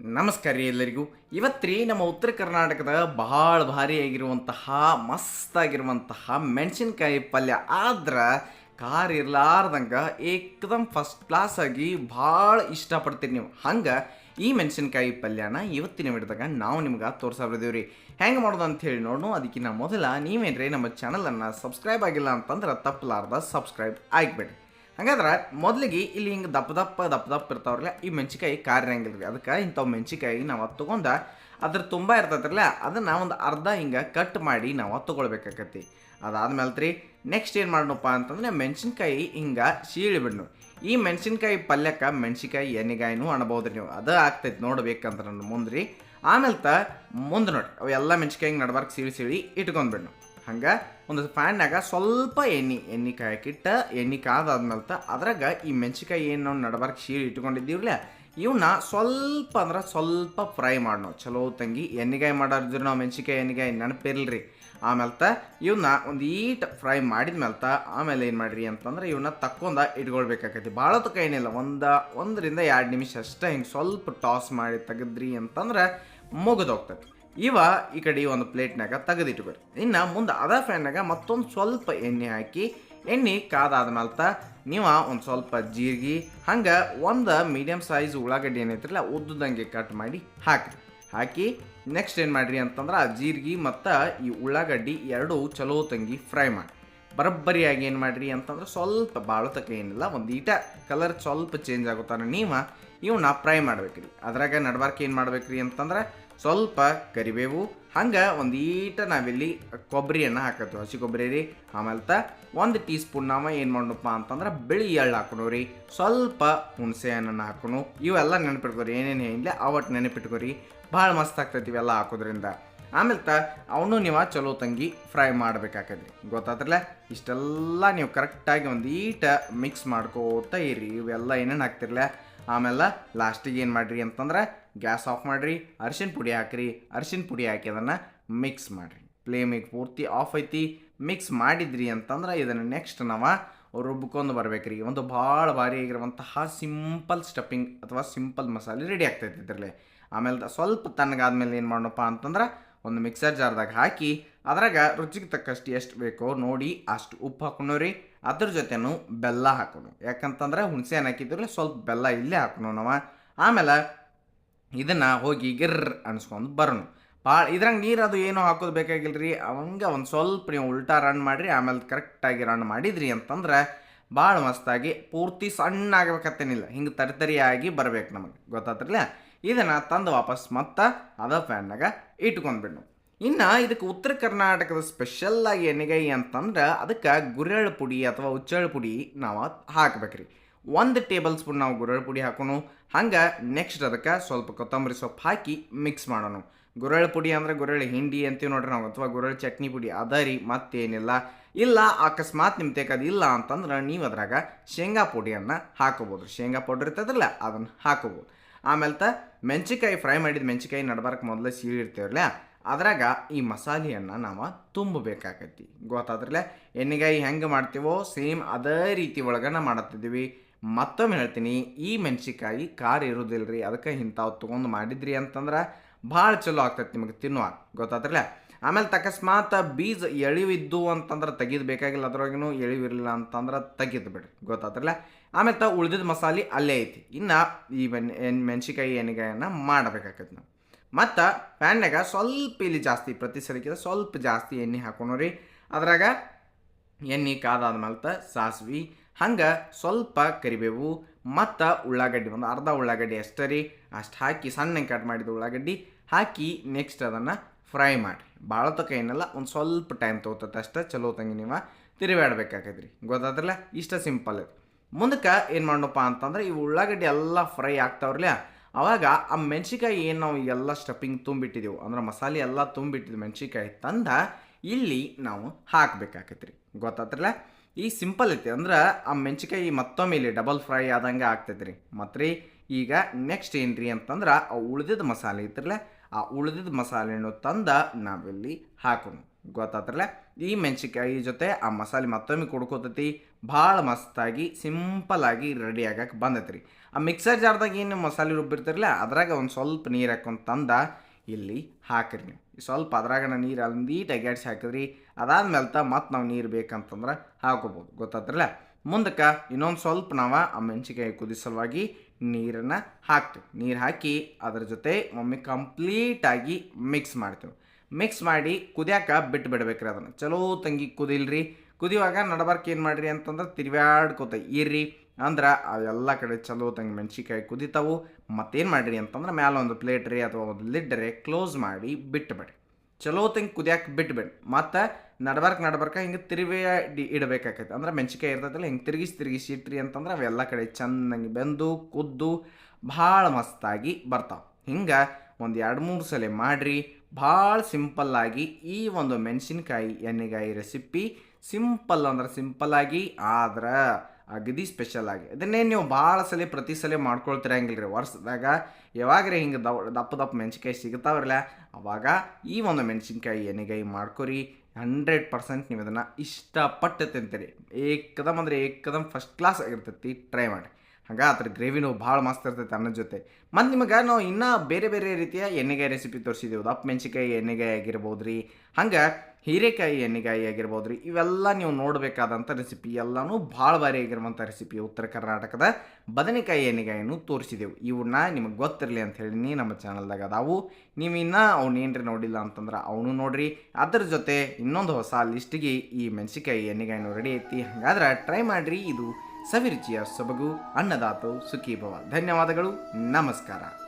ನಮಸ್ಕಾರ ರೀ ಎಲ್ಲರಿಗೂ. ಇವತ್ತು ರೀ ನಮ್ಮ ಉತ್ತರ ಕರ್ನಾಟಕದ ಬಹಳ ಭಾರಿ ಆಗಿರುವಂತಹ, ಮಸ್ತಾಗಿರುವಂತಹ ಮೆಣಸಿನ್ಕಾಯಿ ಪಲ್ಯ. ಆದ್ರೆ, ಖಾರ ಇರಲಾರ್ದಂಗೆ ಏಕದಮ್ ಫಸ್ಟ್ ಕ್ಲಾಸ್ ಆಗಿ ಭಾಳ ಇಷ್ಟಪಡ್ತೀರಿ ನೀವು. ಹಂಗೆ, ಈ ಮೆಣಸಿನ್ಕಾಯಿ ಪಲ್ಯನ ಇವತ್ತಿನ ವಿಡಿಯೋದಾಗ ನಾವು ನಿಮ್ಗೆ ತೋರ್ಸಾಬಿದ್ದೀವಿ ರೀ ಹೆಂಗೆ ಮಾಡೋದು ಅಂತ ಹೇಳಿ ನೋಡೋಣ ಅದಕ್ಕಿಂತ ಮೊದಲ ನೀವೇನ್ರಿ ನಮ್ಮ ಚಾನಲನ್ನು ಸಬ್ಸ್ಕ್ರೈಬ್ ಆಗಿಲ್ಲ ಅಂತಂದ್ರೆ ತಪ್ಪಲಾರ್ದ ಸಬ್ಸ್ಕ್ರೈಬ್ ಆಗಿಬಿಡಿ ಹಾಗಾದ್ರೆ ಮೊದಲಿಗೆ ಇಲ್ಲಿ ಹಿಂಗೆ ದಪ್ಪ ದಪ್ಪ ದಪ್ಪ ದಪ್ಪ ಇರ್ತಾವ್ರಲ್ಲ, ಈ ಮೆಣಸಿಕಾಯಿ ಕಾರ್ಯಂಗಿಲ್ಲ ರೀ ಅದಕ್ಕೆ ಇಂಥವು ಮೆಣಸಿಕಾಯಿ ನಾವು ಅದು ತೊಗೊಂಡ ಅದ್ರ ತುಂಬ ಇರ್ತೈತ್ರಲ್ಲ, ಅದನ್ನು ಒಂದು ಅರ್ಧ ಹಿಂಗೆ ಕಟ್ ಮಾಡಿ ನಾವು ತೊಗೊಳ್ಬೇಕಾಕತಿ ಅದಾದ್ಮೇಲೆ ರೀ ನೆಕ್ಸ್ಟ್ ಏನು ಮಾಡೋಣಪ್ಪ ಅಂತಂದ್ರೆ ಮೆಣಸಿನ್ಕಾಯಿ ಹಿಂಗೆ ಸೀಳಿ ಬಿಡ್ನು. ಈ ಮೆಣಸಿನ್ಕಾಯಿ ಪಲ್ಯಕ್ಕೆ ಮೆಣಸಿನ್ಕಾಯಿ ಎಣ್ಣೆಗಾಯಿನೂ ಅನ್ಬೋದು ನೀವು. ಅದು ಆಗ್ತೈತೆ ನೋಡ್ಬೇಕಂದ್ರೆ ನನ್ನ ಮುಂದೆ ರೀ ಆಮೇಲೆ ತ ಮುಂದೆ ನೋಡಿ ಅವೆಲ್ಲ ಮೆಣಸಿನ್ಕಾಯಿ ಹಿಂಗೆ ನಡ್ಬಾರ್ಕ್ ಸೀಳಿ ಸೀಳಿ ಇಟ್ಕೊಂಡ್ಬಿಡ್ನು ಹಂಗೆ ಒಂದು ಫ್ಯಾನ್ನಾಗ ಸ್ವಲ್ಪ ಎಣ್ಣೆ ಎಣ್ಣೆ ಕಾಯಕ್ಕಿಟ್ಟ, ಎಣ್ಣೆ ಕಾದಾದ್ಮೇಲೆ ಅದ್ರಾಗ ಈ ಮೆಣಸಿಕಾಯಿ ಏನು ನಾವು ನಡಬಾರ್ಕ್ ಶೀರ್ ಇಟ್ಕೊಂಡಿದ್ದೀವಲ್ಲ ಇವನ್ನ ಸ್ವಲ್ಪ ಅಂದ್ರೆ ಸ್ವಲ್ಪ ಫ್ರೈ ಮಾಡೋಣ ಚಲೋ ತಂಗಿ, ಎಣ್ಣೆಗಾಯಿ ಮಾಡೋದ್ರ ನಾವು ಮೆಣಸಿಕಾಯಿ ಎಣ್ಣೆಗಾಯಿ ನೆನಪಿರಲ್ರಿ. ಆಮೇಲೆ ತ ಇವನ್ನ ಒಂದು ಈಟ್ ಫ್ರೈ ಮಾಡಿದ್ಮೇಲೆ ತ ಆಮೇಲೆ ಏನು ಮಾಡ್ರಿ ಅಂತಂದ್ರೆ ಇವನ್ನ ತಕ್ಕೊಂಡ ಇಟ್ಕೊಳ್ಬೇಕಾಕೈತಿ. ಭಾಳ ತಕ್ಕ ಏನಿಲ್ಲ ಒಂದು, ಒಂದರಿಂದ ಎರಡು ನಿಮಿಷ ಅಷ್ಟೇ ಹಿಂಗೆ ಸ್ವಲ್ಪ ಟಾಸ್ ಮಾಡಿ ತೆಗೆದ್ರಿ ಅಂತಂದ್ರೆ ಮುಗಿದೋಗ್ತೈತಿ. ಇವ ಈ ಕಡೆ ಒಂದು ಪ್ಲೇಟ್ನಾಗ ತೆಗೆದಿಟ್ಬೇಕು ಇನ್ನು ಮುಂದೆ ಅದ ಫ್ಯಾನ್ನಾಗ ಮತ್ತೊಂದು ಸ್ವಲ್ಪ ಎಣ್ಣೆ ಹಾಕಿ, ಎಣ್ಣೆ ಕಾದಾದ ಮೇಲೆ ನೀವು ಒಂದು ಸ್ವಲ್ಪ ಜೀರಿಗೆ, ಹಂಗೆ ಒಂದು ಮೀಡಿಯಮ್ ಸೈಜ್ ಉಳ್ಳಾಗಡ್ಡಿ ಏನೈತಿರಲ್ಲ ಉದ್ದದಂಗೆ ಕಟ್ ಮಾಡಿ ಹಾಕಿರಿ. ಹಾಕಿ ನೆಕ್ಸ್ಟ್ ಏನು ಮಾಡಿರಿ ಅಂತಂದ್ರೆ ಆ ಜೀರಿಗೆ ಮತ್ತು ಈ ಉಳ್ಳಾಗಡ್ಡಿ ಎರಡು ಚಲೋ ತಂಗಿ ಫ್ರೈ ಮಾಡಿ. ಬರೋಬ್ಬರಿಯಾಗಿ ಏನು ಮಾಡಿರಿ ಅಂತಂದ್ರೆ ಸ್ವಲ್ಪ ಬಾಳತಕ್ಕ ಏನಿಲ್ಲ, ಒಂದು ಈಟ ಕಲರ್ ಸ್ವಲ್ಪ ಚೇಂಜ್ ಆಗುತ್ತಾನೆ ನೀವು ಇವನ್ನ ಫ್ರೈ ಮಾಡ್ಬೇಕ್ರಿ. ಅದ್ರಾಗ ನಡ್ಬಾರ್ಕ ಏನು ಮಾಡ್ಬೇಕ್ರಿ ಅಂತಂದ್ರೆ ಸ್ವಲ್ಪ ಕರಿಬೇವು, ಹಂಗೆ ಒಂದು ಈಟ ನಾವಿಲ್ಲಿ ಕೊಬ್ಬರಿಯನ್ನು ಹಾಕತ್ತೀವಿ. ಹಸಿ ಕೊಬ್ಬರಿ ರೀ ಆಮೇಲೆ ತ ಒಂದು ಟೀ ಸ್ಪೂನ್ ನಾವು ಏನು ಮಾಡೋಣಪ್ಪ ಅಂತಂದ್ರೆ ಬಿಳಿ ಎಳ್ಳು ಹಾಕೋಣ ರೀ. ಸ್ವಲ್ಪ ಹುಣಸೆ ಹಣ್ಣನ್ನು ಹಾಕೋಣ ಇವೆಲ್ಲ ನೆನಪಿಟ್ಕೋರಿ, ಏನೇನು ಏನಿಲ್ಲ ಅವಟ್ಟು ನೆನಪಿಟ್ಕೋರಿ. ಭಾಳ ಮಸ್ತ್ ಆಗ್ತೈತಿ ಇವೆಲ್ಲ ಹಾಕೋದ್ರಿಂದ. ಆಮೇಲೆ ತ ಅವನು ನೀವು ಚಲೋ ತಂಗಿ ಫ್ರೈ ಮಾಡ್ಬೇಕಾಕದ್ರಿ ಗೊತ್ತಾದ್ರಲ್ಲ ಇಷ್ಟೆಲ್ಲ ನೀವು ಕರೆಕ್ಟಾಗಿ ಒಂದು ಈಟ ಮಿಕ್ಸ್ ಮಾಡ್ಕೋತಾ ಇರಿ, ಇವೆಲ್ಲ ಏನೇನು ಹಾಕ್ತಿರ್ಲ? ಆಮೇಲೆ ಲಾಸ್ಟಿಗೆ ಏನು ಮಾಡಿರಿ ಅಂತಂದ್ರೆ ಗ್ಯಾಸ್ ಆಫ್ ಮಾಡಿರಿ, ಅರ್ಶಿನ ಪುಡಿ ಹಾಕಿರಿ. ಅರ್ಶಿನ ಪುಡಿ ಹಾಕಿ ಅದನ್ನು ಮಿಕ್ಸ್ ಮಾಡಿರಿ. ಫ್ಲೇಮಿಗೆ ಪೂರ್ತಿ ಆಫ್ ಐತಿ. ಮಿಕ್ಸ್ ಮಾಡಿದ್ರಿ ಅಂತಂದ್ರೆ ಇದನ್ನು ನೆಕ್ಸ್ಟ್ ನಾವು ರುಬ್ಕೊಂಡು ಬರ್ಬೇಕ್ರಿ. ಒಂದು ಭಾಳ ಭಾರಿ ಆಗಿರುವಂತಹ ಸಿಂಪಲ್ ಸ್ಟಫಿಂಗ್ ಅಥವಾ ಸಿಂಪಲ್ ಮಸಾಲೆ ರೆಡಿ ಆಗ್ತೈತಿ ಇದರಲ್ಲಿ. ಆಮೇಲೆ ಸ್ವಲ್ಪ ತಣ್ಣಗಾದ್ಮೇಲೆ ಏನು ಮಾಡೋಣಪ್ಪ ಅಂತಂದ್ರೆ ಒಂದು ಮಿಕ್ಸರ್ ಜಾರ್ದಾಗ ಹಾಕಿ, ಅದ್ರಾಗ ರುಚಿಗೆ ತಕ್ಕಷ್ಟು ಎಷ್ಟು ಬೇಕೋ ನೋಡಿ ಅಷ್ಟು ಉಪ್ಪು ಹಾಕೋಣ ರೀ ಅದ್ರ ಜೊತೆನೂ ಬೆಲ್ಲ ಹಾಕೋಣ. ಯಾಕಂತಂದ್ರೆ ಹುಣಸೆ ಹಾಕಿದ್ರಲ್ಲ ಸ್ವಲ್ಪ ಬೆಲ್ಲ ಇಲ್ಲೇ ಹಾಕೋಣ ನಾವು. ಆಮೇಲೆ ಇದನ್ನು ಹೋಗಿ ಗಿರ್ ಅನ್ಸ್ಕೊಂಡು ಬರೋಣ. ಭಾಳ ಇದ್ರಂಗೆ ನೀರು ಅದು ಏನೂ ಹಾಕೋದು ಬೇಕಾಗಿಲ್ಲ ರೀ ಅವಂಗೆ ಒಂದು ಸ್ವಲ್ಪ ನೀವು ಉಲ್ಟಾ ರನ್ ಮಾಡಿರಿ, ಆಮೇಲೆ ಕರೆಕ್ಟಾಗಿ ರನ್ ಮಾಡಿದ್ರಿ ಅಂತಂದ್ರೆ ಭಾಳ ಮಸ್ತಾಗಿ ಪೂರ್ತಿ ಸಣ್ಣ ಆಗ್ಬೇಕತ್ತೇನಿಲ್ಲ. ಹಿಂಗೆ ತರಿತರಿಯಾಗಿ ಬರ್ಬೇಕು ನಮಗೆ. ಗೊತ್ತಾತ್ರಲ್ಲ? ಇದನ್ನು ತಂದು ವಾಪಸ್ ಮತ್ತೆ ಅದ ಫ್ಯಾನ್ನಾಗ ಇಟ್ಕೊಂಡ್ಬಿಡ್ನು ಇನ್ನು ಇದಕ್ಕೆ ಉತ್ತರ ಕರ್ನಾಟಕದ ಸ್ಪೆಷಲ್ ಆಗಿ ಎಣ್ಣೆಗಾಯಿ ಅಂತಂದ್ರೆ ಅದಕ್ಕೆ ಗುರೆಳ್ಳು ಪುಡಿ ಅಥವಾ ಉಚ್ಚಳ್ ಪುಡಿ ನಾವು ಹಾಕ್ಬೇಕ್ರಿ. ಒಂದು ಟೇಬಲ್ ಸ್ಪೂನ್ ನಾವು ಗುರೆಳ್ ಪುಡಿ ಹಾಕೋಣ. ಹಂಗೆ ನೆಕ್ಸ್ಟ್ ಅದಕ್ಕೆ ಸ್ವಲ್ಪ ಕೊತ್ತಂಬರಿ ಸೊಪ್ಪು ಹಾಕಿ ಮಿಕ್ಸ್ ಮಾಡೋಣ. ಗುರೆಳ್ ಪುಡಿ ಅಂದರೆ ಗುರೆಳ್ಳು ಹಿಂಡಿ ಅಂತೀವಿ ನೋಡ್ರಿ ನಾವು, ಅಥವಾ ಗುರೆಳ್ಳು ಚಟ್ನಿ ಪುಡಿ ಅದ ರೀ, ಮತ್ತೇನಿಲ್ಲ. ಇಲ್ಲ, ಅಕಸ್ಮಾತ್ ನಿಮ್ಮ ತೇಕದ ಇಲ್ಲ ಅಂತಂದ್ರೆ ನೀವು ಅದ್ರಾಗ ಶೇಂಗಾ ಪುಡಿಯನ್ನು ಹಾಕೋಬೋದು ಶೇಂಗಾ ಪೌಡರ್ ಇರ್ತದಲ್ಲ ಅದನ್ನು ಹಾಕೋಬೋದು. ಆಮೇಲೆ ತ ಮೆಣಸಿಕಾಯಿ ಫ್ರೈ ಮಾಡಿದ ಮೆಣಸಿಕಾಯಿ ನಡ್ಬಾರಕ್ಕೆ ಮೊದಲೇ ಸೀಳಿರ್ತೇವಲ್ಲ ಅದ್ರಾಗ ಈ ಮಸಾಲೆಯನ್ನು ನಾವು ತುಂಬಬೇಕಾಗತ್ತಿ ಗೊತ್ತಾದ್ರಲ್ಲ ಎಣ್ಣೆಗಾಯಿ ಹೆಂಗೆ ಮಾಡ್ತೀವೋ ಸೇಮ್ ಅದೇ ರೀತಿ ಒಳಗನ ಮಾಡತ್ತಿದ್ದೀವಿ. ಮತ್ತೊಮ್ಮೆ ಹೇಳ್ತೀನಿ, ಈ ಮೆಣಸಿಕಾಯಿ ಖಾರ ಇರೋದಿಲ್ಲ ರೀ ಅದಕ್ಕೆ ಇಂಥವು ತೊಗೊಂಡು ಮಾಡಿದ್ರಿ ಅಂತಂದ್ರೆ ಭಾಳ ಚಲೋ ಆಗ್ತೈತಿ ನಿಮಗೆ ತಿನ್ನುವ ಗೊತ್ತಾದ್ರಲ್ಲ? ಆಮೇಲೆ ತಕಸ್ಮಾತ್ ಬೀಜ ಎಳಿವಿದ್ದು ಅಂತಂದ್ರೆ ತೆಗಿದ್ ಬೇಕಾಗಿಲ್ಲ ಎಳಿವಿರಲಿಲ್ಲ ಅಂತಂದ್ರೆ ತೆಗೆದು ಬಿಡ್ರಿ. ಗೊತ್ತಾದ್ರಲ್ಲ? ಆಮೇಲೆ ತ ಉಳ್ದಿದ್ದ ಮಸಾಲೆ ಅಲ್ಲೇ ಐತಿ. ಇನ್ನು ಈ ಮೆಣಸಿಕಾಯಿ ಎಣ್ಣೆಗಾಯನ್ನು ಮಾಡಬೇಕಾಗತ್ತೆ ನಾವು. ಮತ್ತು ಪ್ಯಾನ್ಯಾಗ ಸ್ವಲ್ಪ ಇಲ್ಲಿ ಜಾಸ್ತಿ, ಪ್ರತಿ ಸರಿಕಿದ ಸ್ವಲ್ಪ ಜಾಸ್ತಿ ಎಣ್ಣೆ ಹಾಕೋಣ ರೀ. ಅದ್ರಾಗ ಎಣ್ಣೆ ಕಾದಾದ್ಮೇಲೆ ತ ಸಾಸ್ವಿ, ಹಂಗೆ ಸ್ವಲ್ಪ ಕರಿಬೇವು, ಮತ್ತು ಉಳ್ಳಾಗಡ್ಡಿ ಒಂದು ಅರ್ಧ ಉಳ್ಳಾಗಡ್ಡಿ ಅಷ್ಟೇ ರೀ. ಅಷ್ಟು ಹಾಕಿ ಸಣ್ಣಗೆ ಕಟ್ ಮಾಡಿದ ಉಳ್ಳಾಗಡ್ಡಿ ಹಾಕಿ ನೆಕ್ಸ್ಟ್ ಅದನ್ನು ಫ್ರೈ ಮಾಡಿ ಭಾಳ ತಕ ಏನಲ್ಲ, ಒಂದು ಸ್ವಲ್ಪ ಟೈಮ್ ತೊಗೋತೈತೆ ಅಷ್ಟೇ, ಚಲೋ ತಂಗಿ ನೀವು ತಿರುಗಾಡ್ಬೇಕಾಗೈತೆ ರೀ. ಗೊತ್ತಾದ್ರಲ್ಲ? ಇಷ್ಟ ಸಿಂಪಲ್ ಮುಂದಕ್ಕೆ ಏನು ಮಾಡೋಣಪ್ಪ ಅಂತಂದ್ರೆ ಈ ಉಳ್ಳಾಗಡ್ಡಿ ಎಲ್ಲ ಫ್ರೈ ಆಗ್ತಾವ್ರಲ್ಲ ಅವಾಗ ಆ ಮೆಣಸಿಕಾಯಿ ಏನು ನಾವು ಎಲ್ಲ ಸ್ಟಫಿಂಗ್ ತುಂಬಿಟ್ಟಿದ್ದೆವು ಅಂದ್ರೆ ಮಸಾಲೆ ಎಲ್ಲ ತುಂಬಿಟ್ಟಿದ್ದು ಮೆಣಸಿಕಾಯಿ ತಂದ, ಇಲ್ಲಿ ನಾವು ಹಾಕ್ಬೇಕಾಕೈತೆ ರೀ ಗೊತ್ತಾತ್ರಲ್ಲ? ಈ ಸಿಂಪಲ್ ಐತಿ, ಅಂದ್ರೆ ಆ ಮೆಣಸಿಕಾಯಿ ಮತ್ತೊಮ್ಮೆ ಇಲ್ಲಿ ಡಬಲ್ ಫ್ರೈ ಆದಂಗೆ ಆಗ್ತೈತೆ ರೀ ಮತ್ತು ರೀ ಈಗ ನೆಕ್ಸ್ಟ್ ಏನು ಅಂತಂದ್ರೆ ಆ ಉಳಿದಿದ್ದ ಮಸಾಲೆ ಐತ್ರಲ್ಲ, ಆ ಉಳಿದಿದ್ದ ಮಸಾಲೆನೂ ತಂದ ನಾವಿಲ್ಲಿ ಹಾಕೋಣ. ಗೊತ್ತಾತ್ರಲ್ಲ? ಈ ಮೆಣಸಿಕಾಯಿ ಜೊತೆ ಆ ಮಸಾಲೆ ಮತ್ತೊಮ್ಮೆ ಕುಡ್ಕೋತೈತಿ. ಭಾಳ ಮಸ್ತಾಗಿ ಸಿಂಪಲಾಗಿ ರೆಡಿ ಆಗಕ್ಕೆ ಬಂದೈತ್ರಿ. ಆ ಮಿಕ್ಸರ್ ಜಾರ್ದಾಗ ಏನು ಮಸಾಲೆ ರುಬ್ಬಿರ್ತಿರಲ್ಲ ಅದ್ರಾಗ ಒಂದು ಸ್ವಲ್ಪ ನೀರು ಹಾಕೊಂಡು ತಂದ ಇಲ್ಲಿ ಹಾಕಿರಿ ನೀವು. ಸ್ವಲ್ಪ ಅದ್ರಾಗ ನೀರು ಅಲ್ಲಿ ನೀಟಾಗಿ ಅಡ್ಸಿ ಹಾಕಿದ್ರಿ ಅದಾದ್ಮೇಲೆ ತ ಮತ್ತೆ ನಾವು ನೀರು ಬೇಕಂತಂದ್ರೆ ಹಾಕೋಬೋದು. ಗೊತ್ತಾತ್ರಲ್ಲ? ಮುಂದಕ್ಕೆ ಇನ್ನೊಂದು ಸ್ವಲ್ಪ ನಾವು ಆ ಮೆಣಸಿಕಾಯಿ ಕುದಿಸಲುವಾಗಿ ನೀರನ್ನು ಹಾಕ್ತೀವಿ. ನೀರು ಹಾಕಿ ಅದರ ಜೊತೆ ಒಮ್ಮೆ ಕಂಪ್ಲೀಟಾಗಿ ಮಿಕ್ಸ್ ಮಾಡ್ತೀವಿ. ಮಿಕ್ಸ್ ಮಾಡಿ ಕುದಿಯಾಕ ಬಿಟ್ಟು ಬಿಡ್ಬೇಕ್ರಿ ಅದನ್ನು. ಚಲೋ ತಂಗಿ ಕುದಿಲ್ರಿ. ಕುದಿಯುವಾಗ ನಡಬಾರ್ಕ್ ಏನು ಮಾಡಿರಿ ಅಂತಂದ್ರೆ ತಿರ್ವ್ಯಾಡ್ಕೋತ ಇರ್ರಿ. ಅಂದ್ರೆ ಅವೆಲ್ಲ ಕಡೆ ಚಲೋ ತಂಗಿ ಮೆಣಸಿಕಾಯಿ ಕುದಿತಾವು. ಮತ್ತೇನು ಮಾಡಿರಿ ಅಂತಂದ್ರೆ ಮ್ಯಾಲೆ ಒಂದು ಪ್ಲೇಟ್ ರೀ ಅಥವಾ ಒಂದು ಲಿಡ್ ರೀ ಕ್ಲೋಸ್ ಮಾಡಿ ಬಿಟ್ಟುಬಿಡ್ರಿ ಚಲೋ ತಂಗಿ ಕುದಿಯಾಕೆ ಬಿಟ್ಬಿಡಿ ಮತ್ತು ನಡ್ಬಾರ್ಕ್ ನಡ್ಬಾರ್ಕ ಹಿಂಗೆ ತಿರುವಿ ಇಡಬೇಕಾಕೈತೆ. ಅಂದ್ರೆ ಮೆಣಸಿಕಾಯಿ ಇರ್ತೈತಲ್ಲ ಹಿಂಗೆ ತಿರುಗಿಸಿ ತಿರುಗಿಸಿ ಇಟ್ರಿ ಅಂತಂದ್ರೆ ಅವೆಲ್ಲ ಕಡೆ ಚೆನ್ನಾಗಿ ಬೆಂದು, ಕುದ್ದು ಭಾಳ ಮಸ್ತಾಗಿ ಬರ್ತಾವೆ. ಹಿಂಗೆ ಒಂದು ಎರಡು ಮೂರು ಸಲ ಮಾಡಿರಿ. ಭಾಳ ಸಿಂಪಲ್ಲಾಗಿ ಈ ಒಂದು ಮೆಣಸಿನ್ಕಾಯಿ ಎಣ್ಣೆಗಾಯಿ ರೆಸಿಪಿ ಸಿಂಪಲ್ ಅಂದ್ರೆ ಸಿಂಪಲ್ಲಾಗಿ ಆದ್ರೆ ಅಗದಿ ಸ್ಪೆಷಲ್ ಆಗಿ. ಇದನ್ನೇ ನೀವು ಭಾಳ ಸಲ ಪ್ರತಿ ಸಲ ಮಾಡ್ಕೊಳ್ತಿರಂಗಿಲ್ಲ ವರ್ಷದಾಗ. ರೀ ಹಿಂಗೆ ದಪ್ಪ ದಪ್ಪ ಮೆಣಸಿನ್ಕಾಯಿ ಸಿಗ್ತಾವ್ರಲ್ಲ, ಅವಾಗ ಈ ಒಂದು ಮೆಣಸಿನ್ಕಾಯಿ ಎಣ್ಣೆಗಾಯಿ ಮಾಡ್ಕೊರಿ. ಹಂಡ್ರೆಡ್ ಪರ್ಸೆಂಟ್ ನೀವು ಇದನ್ನು ಇಷ್ಟಪಟ್ಟು ತಿಂತೀರಿ. ಏಕದಮ್ ಅಂದರೆ ಏಕದಮ್ ಫಸ್ಟ್ ಕ್ಲಾಸ್ ಆಗಿರ್ತೈತಿ. ಟ್ರೈ ಮಾಡಿ ಹಂಗೆ ಅದ್ರ ಗ್ರೇವಿನೂ ಭಾಳ ಮಸ್ತ್ ಇರ್ತೈತೆ ಅನ್ನೋ ಜೊತೆ. ಮತ್ತು ನಿಮಗೆ ನಾವು ಇನ್ನೂ ಬೇರೆ ಬೇರೆ ರೀತಿಯ ಎಣ್ಣೆಗಾಯಿ ರೆಸಿಪಿ ತೋರಿಸಿದೆವು ದಪ್ಪ ಮೆಣಸಿಕಾಯಿ ಎಣ್ಣೆಗಾಯಿ ಆಗಿರ್ಬೋದು ರೀ ಹಂಗೆ ಹೀರೆಕಾಯಿ ಎಣ್ಣೆಗಾಯಿ ಆಗಿರ್ಬೋದು ರೀ ಇವೆಲ್ಲ ನೀವು ನೋಡಬೇಕಾದಂಥ ರೆಸಿಪಿ ಎಲ್ಲನೂ ಭಾಳ ಬಾರಿ ಆಗಿರುವಂಥ ರೆಸಿಪಿ ಉತ್ತರ ಕರ್ನಾಟಕದ ಬದನೆಕಾಯಿ ಎಣ್ಣೆಗಾಯಿನೂ ತೋರಿಸಿದೆವು. ಇವನ್ನ ನಿಮಗೆ ಗೊತ್ತಿರಲಿ ಅಂತ ಹೇಳಿ ನಮ್ಮ ಚಾನಲ್ದಾಗ ಅದಾವು. ನೀವು ಇನ್ನೂ ಏನ್ರಿ ನೋಡಿಲ್ಲ ಅಂತಂದ್ರೆ ಅವನು ನೋಡ್ರಿ. ಅದ್ರ ಜೊತೆ ಇನ್ನೊಂದು ಹೊಸ ಲಿಸ್ಟಿಗೆ ಈ ಮೆಣಸಿಕಾಯಿ ಎಣ್ಣೆಗಾಯಿನೂ ರೆಡಿ ಐತಿ. ಹಾಗಾದ್ರೆ ಟ್ರೈ ಮಾಡಿರಿ, ಇದು ಸವಿರುಚಿಯ ಸೊಬಗು ಅನ್ನದಾತು ಸುಖೀಭವ. ಧನ್ಯವಾದಗಳು. ನಮಸ್ಕಾರ.